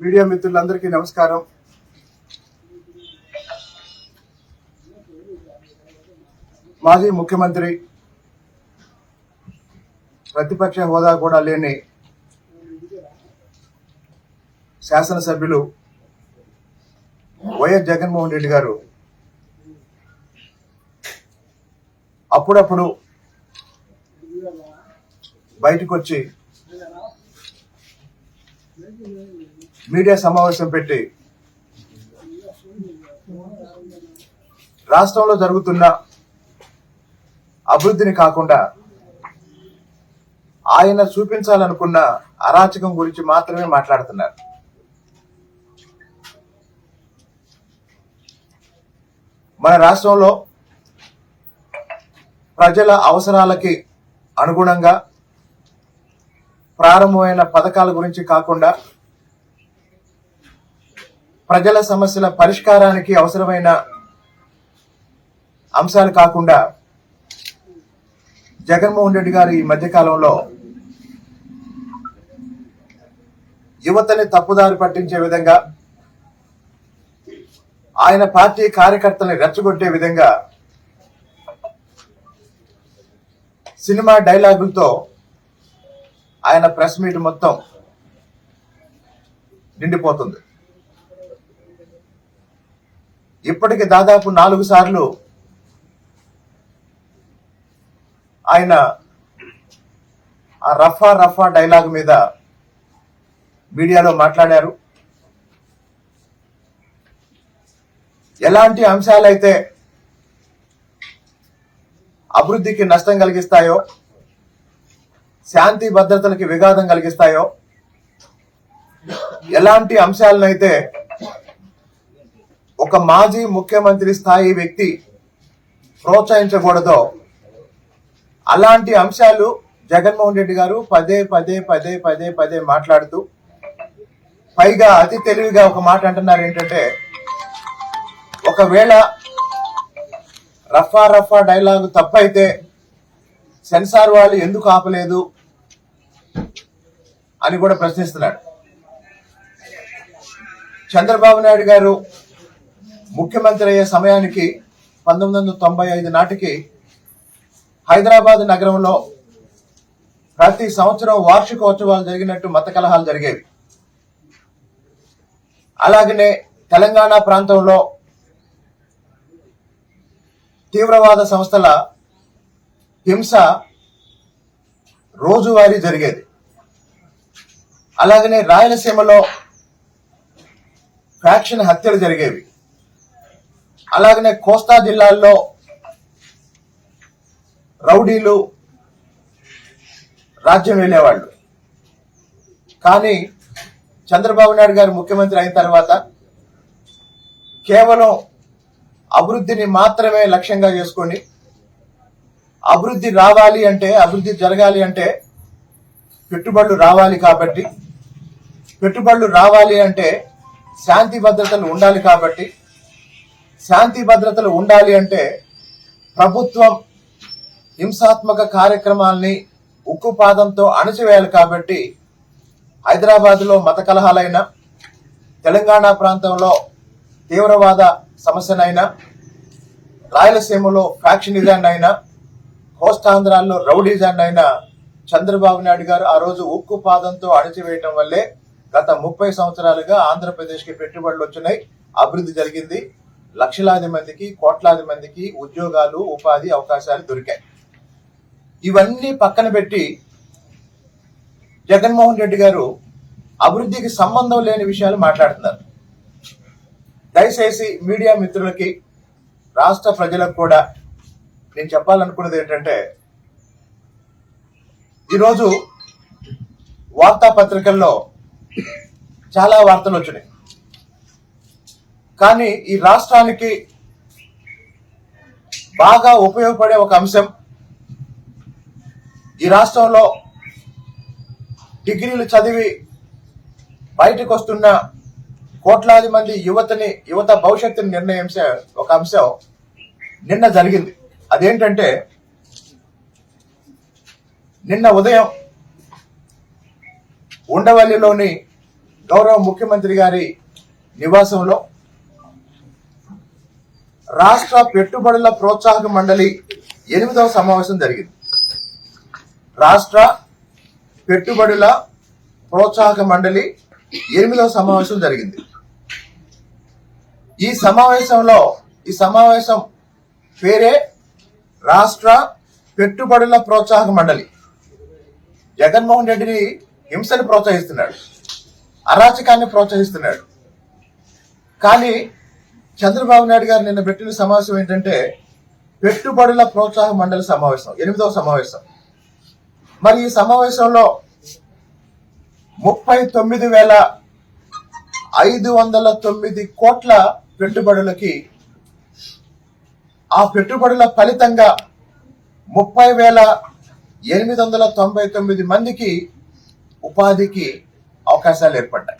Media మిత్రులందరికీ నమస్కారం. మాజీ ముఖ్యమంత్రి ప్రతిపక్ష హోదా కూడా లేని శాసనసభ్యులు వైఎస్ జగన్మోహన్ రెడ్డి గారు అప్పుడప్పుడు బయటకు వచ్చి మీడియా సమావేశం పెట్టి రాష్ట్రంలో జరుగుతున్న అభివృద్ధిని కాకుండా ఆయన చూపించాలనుకున్న అరాచకం గురించి మాత్రమే మాట్లాడుతున్నారు. మన రాష్ట్రంలో ప్రజల అవసరాలకి అనుగుణంగా ప్రారంభమైన పథకాల గురించి కాకుండా ప్రజల సమస్యల పరిష్కారానికి అవసరమైన అంశాలు కాకుండా జగన్మోహన్ రెడ్డి గారు ఈ మధ్యకాలంలో యువతని తప్పుదారి పట్టించే విధంగా ఆయన పార్టీ కార్యకర్తల్ని రెచ్చగొట్టే విధంగా సినిమా డైలాగులతో ఆయన ప్రెస్ మీట్ మొత్తం నిండిపోతుంది. ఇప్పటికి దాదాపు నాలుగు సార్లు ఆయన ఆ రఫా రఫా డైలాగ్ మీద మీడియాలో మాట్లాడారు. ఎలాంటి అంశాలైతే అభివృద్ధికి నష్టం కలిగిస్తాయో శాంతి భద్రతలకి విఘాతం కలిగిస్తాయో ఎలాంటి అంశాలనైతే ఒక మాజీ ముఖ్యమంత్రి స్థాయి వ్యక్తి ప్రోత్సహించకూడదో. అలాంటి అంశాలు జగన్మోహన్ రెడ్డి గారు పదే పదే పదే పదే పదే మాట్లాడుతూ పైగా అతి తెలివిగా ఒక మాట అంటున్నారు ఏంటంటే ఒకవేళ రఫా రఫా డైలాగ్ తప్పైతే సెన్సార్ వాళ్ళు ఎందుకు ఆపలేదు అని కూడా ప్రశ్నిస్తున్నాడు చంద్రబాబు నాయుడు గారు ముఖ్యమంత్రి అయ్యే సమయానికి పంతొమ్మిది వందల తొంభై ఐదు నాటికి హైదరాబాద్ నగరంలో ప్రతి సంవత్సరం వార్షికోత్సవాలు జరిగినట్టు మత కలహాలు జరిగేవి. అలాగనే తెలంగాణ ప్రాంతంలో తీవ్రవాద సంస్థల హింస రోజువారీ జరిగేది. అలాగనే రాయలసీమలో ఫ్యాక్షన్ హత్యలు జరిగేవి. అలాగనే కోస్తా జిల్లాల్లో రౌడీలు రాజ్యం వెళ్ళేవాళ్ళు కానీ చంద్రబాబు నాయుడు గారు ముఖ్యమంత్రి అయిన తర్వాత కేవలం అభివృద్ధిని మాత్రమే లక్ష్యంగా చేసుకొని అభివృద్ధి రావాలి అంటే అభివృద్ధి జరగాలి అంటే పెట్టుబడులు రావాలి కాబట్టి పెట్టుబడులు రావాలి అంటే శాంతి భద్రతలు ఉండాలి కాబట్టి శాంతి భద్రతలు ఉండాలి అంటే ప్రభుత్వం హింసాత్మక కార్యక్రమాల్ని ఉక్కుపాదంతో అణచివేయాలి కాబట్టి హైదరాబాద్లో మత కలహాలైనా తెలంగాణ ప్రాంతంలో తీవ్రవాద సమస్యనైనా రాయలసీమలో ఫ్యాక్షనిజాన్ని అయినా కోస్తాంధ్రాల్లో రౌడీజాన్ని అయినా చంద్రబాబు నాయుడు గారు ఆ రోజు ఉక్కు పాదంతో అణచివేయటం వల్లే గత ముప్పై సంవత్సరాలుగా ఆంధ్రప్రదేశ్కి పెట్టుబడులు వచ్చినాయి అభివృద్ధి జరిగింది. లక్షలాది మందికి కోట్లాది మందికి ఉద్యోగాలు ఉపాధి అవకాశాలు దొరికాయి. ఇవన్నీ పక్కన పెట్టి జగన్మోహన్ రెడ్డి గారు అభివృద్ధికి సంబంధం లేని విషయాలు మాట్లాడుతున్నారు. దయచేసి మీడియా మిత్రులకి రాష్ట్ర ప్రజలకు కూడా నేను చెప్పాలనుకున్నది ఏంటంటే ఈరోజు వార్తాపత్రికల్లో చాలా వార్తలు వచ్చినాయి. కానీ ఈ రాష్ట్రానికి బాగా ఉపయోగపడే ఒక అంశం ఈ రాష్ట్రంలో డిగ్రీలు చదివి బయటకు వస్తున్న కోట్లాది మంది యువతని యువత భవిష్యత్తుని నిర్ణయించే ఒక అంశం నిన్న జరిగింది. అదేంటంటే నిన్న ఉదయం ఉండవల్లిలోని గౌరవ ముఖ్యమంత్రి గారి నివాసంలో రాష్ట్ర పెట్టుబడుల ప్రోత్సాహక మండలి ఎనిమిదవ సమావేశం జరిగింది. రాష్ట్ర పెట్టుబడుల ప్రోత్సాహక మండలి ఎనిమిదవ సమావేశం జరిగింది. ఈ సమావేశంలో ఈ సమావేశం పేరే రాష్ట్ర పెట్టుబడుల ప్రోత్సాహక మండలి. జగన్మోహన్ రెడ్డిని హింసను ప్రోత్సహిస్తున్నాడు. అరాచకాన్ని ప్రోత్సహిస్తున్నాడు. కానీ చంద్రబాబు నాయుడు గారు నిన్న పెట్టిన సమావేశం ఏంటంటే పెట్టుబడుల ప్రోత్సాహ మండలి సమావేశం ఎనిమిదవ సమావేశం. మరి ఈ సమావేశంలో ముప్పై తొమ్మిది వేల ఐదు వందల తొమ్మిది కోట్ల పెట్టుబడులకి ఆ పెట్టుబడుల ఫలితంగా ముప్పై వేల ఎనిమిది వందల తొంభై తొమ్మిది మందికి ఉపాధికి అవకాశాలు ఏర్పడ్డాయి.